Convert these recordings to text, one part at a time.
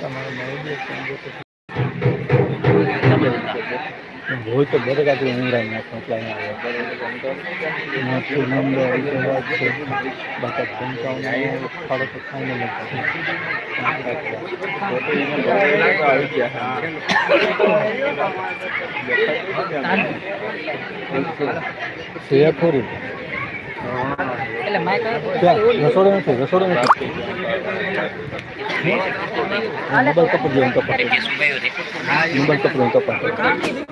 તમારે હોય તો દરેક આપણે ઊંઘરાઈ નાખો એટલે અહીંયા આવે. નંબર છે. બાકા પંચાવન ફાળો ખાઈને ખોરું માઇક ત્યાં રસોડો નથી રસોડો નથી. મોબાઈલ કપડ જેવું કપડ મોબાઈલ કપડ જેવું કપડ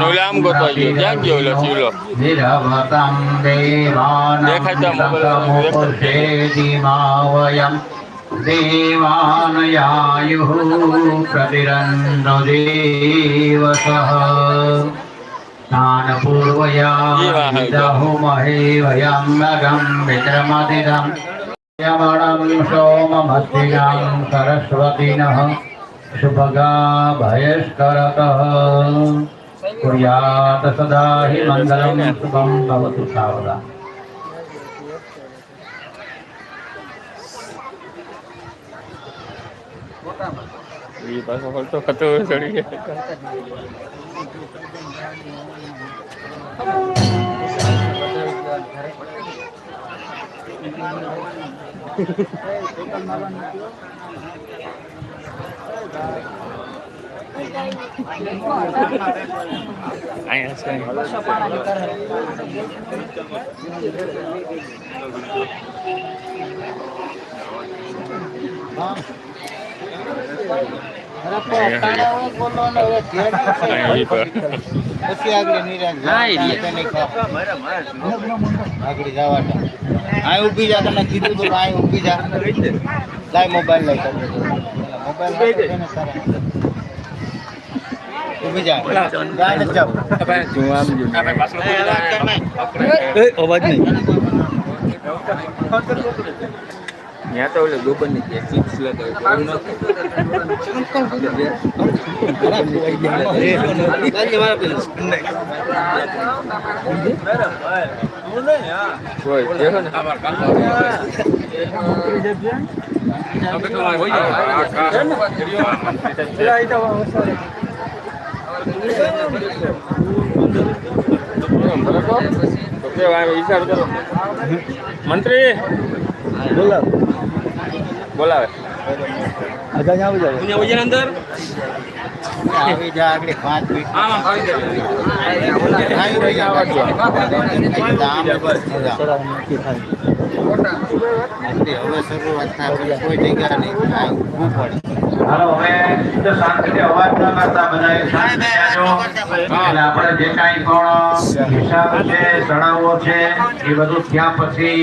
ઓલા આમ ગોતવા ગયો ઓલો શિવલો દેખાય દેવાનયાયુઃ પ્રતિરન્નો દેવસઃ સ્નાનપૂર્વયા વિદહુમહે વયં નગં મિત્રમતિદં યમણમ સોમમધ્યયાં સરસ્વતીનઃ શુભગા ભયસ્કરતઃ કુર્યાત સદા હિ મંગલમ શુભમ ભવતુ સાવદા અહીંયા છે અહીંયા ઈ પર. પછી આગળ જવાના આ ઊભી જા તને કીધું તો આ ઊભી જા લાય મોબાઈલ લઈ તમે મોબાઈલ જા જાય ને જાવ તું અવાજ નહીં ત્યાં તો ઓલે ગોબરની. ત્યાં ચિપ્સ કરો. મંત્રી. બોલાવ બોલાવે. આગળ આવી જાય અંદર. આવી જા આગળ પાંચ મિનિટ. આવી રહ્યા આમ બસ મજા. નકરી હવે શરૂઆત થાય. પછી કોઈ જગ્યા નહીં. આ ઊભું પડે. હાલો હવે શુદ્ધ શાંતિથી અવાજ ન કરતા બધાએ શાંત રહેજો. એટલે આપણે જે કાંઈ પણ હિસાબ છે જણાવવો છે એ બધું ત્યાં પછી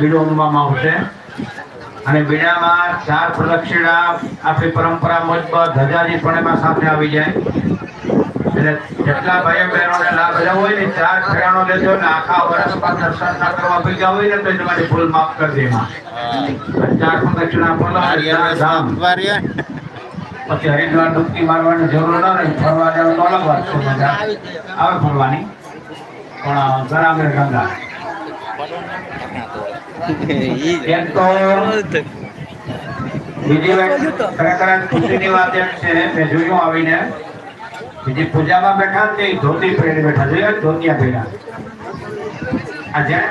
બીડો ઉમવામાં આવશે. અને બીડામાં ચાર પ્રદક્ષિણા આપણી પરંપરા મુજબ ધજાજી પણ એમાં સાથે આવી જાય. એટલે જેટલા ભાઈઓ બહેનોને લાભ લેવો હોય ને ચાર ફેરાનો લેજો ને આખા વર્ષમાં દર્શન ના કરવા ભેગા હોય ને તો તમારી ભૂલ માફ કરી દે એમાં. ચાર પ્રદક્ષિણા બોલો ધામ. પછી હરિદ્વાર ડૂબકી મારવાની જરૂર ન રહી ફરવા જવાનું તો અલગ વાત છે મજા આવે. ફરવાની. પણ ઘણા ગંગા. બીજી વાત ખરેખર આજ ખુશીની વાત એમ છે મેં જોયું આવીને. બીજી પૂજામાં બેઠા ને તે ધોતી પહેરી બેઠા જોયા? ધોતિયા પહેર્યા. આ જેને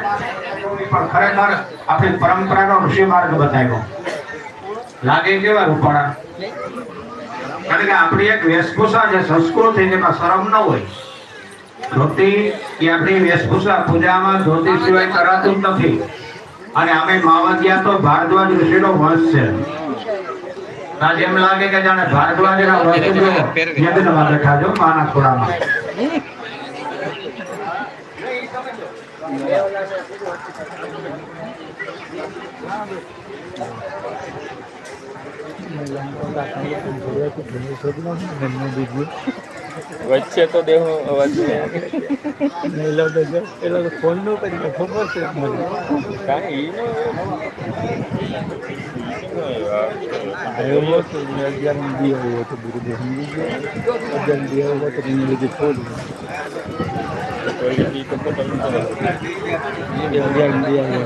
પણ ખરેખર આપણી પરંપરાનો ઋષિ માર્ગ બતાવ્યો. લાગે કેવા રૂપાણા કારણ કે આપણી એક વેશભૂષા છે સંસ્કૃતિ જેમાં શરમ ન હોય. ધોતી એ આપણી વેશભૂષા? પૂજામાં ધોતી સિવાય કરાતું જ નથી. અને અમે માવતિયા તો ભારદ્વાજ ઋષિનો વંશ છે. આજે એમ લાગે કે જાણે ભારદ્વાજના વંશ યજ્ઞમાં બેઠા છો માના ખોળામાં વચ્ચે તો દેહો અવાજ એ લોકો ફોનનું કરી ખબર છે મને. કાંઈ આવ્યો હતો અગિયાર દી આવ્યો હતો ગયો. અગિયાર દી આવ્યો હતો એની લીધે ખોલ્યું અગિયાર દી આવ્યો